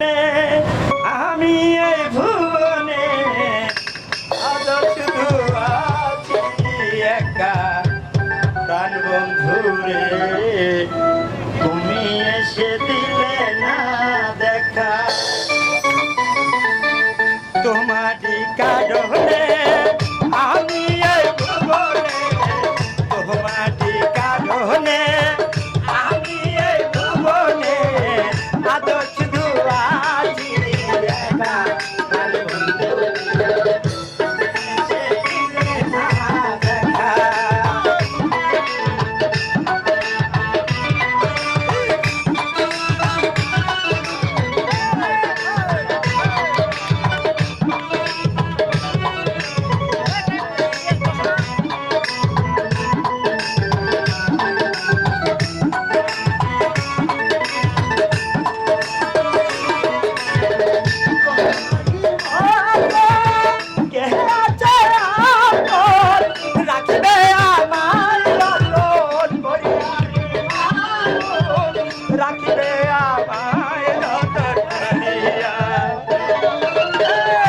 আমি ভুবনে আদর শুধু আছি একা। প্রাণ বন্ধুরে তুমি এসে না দেখা। Yeah.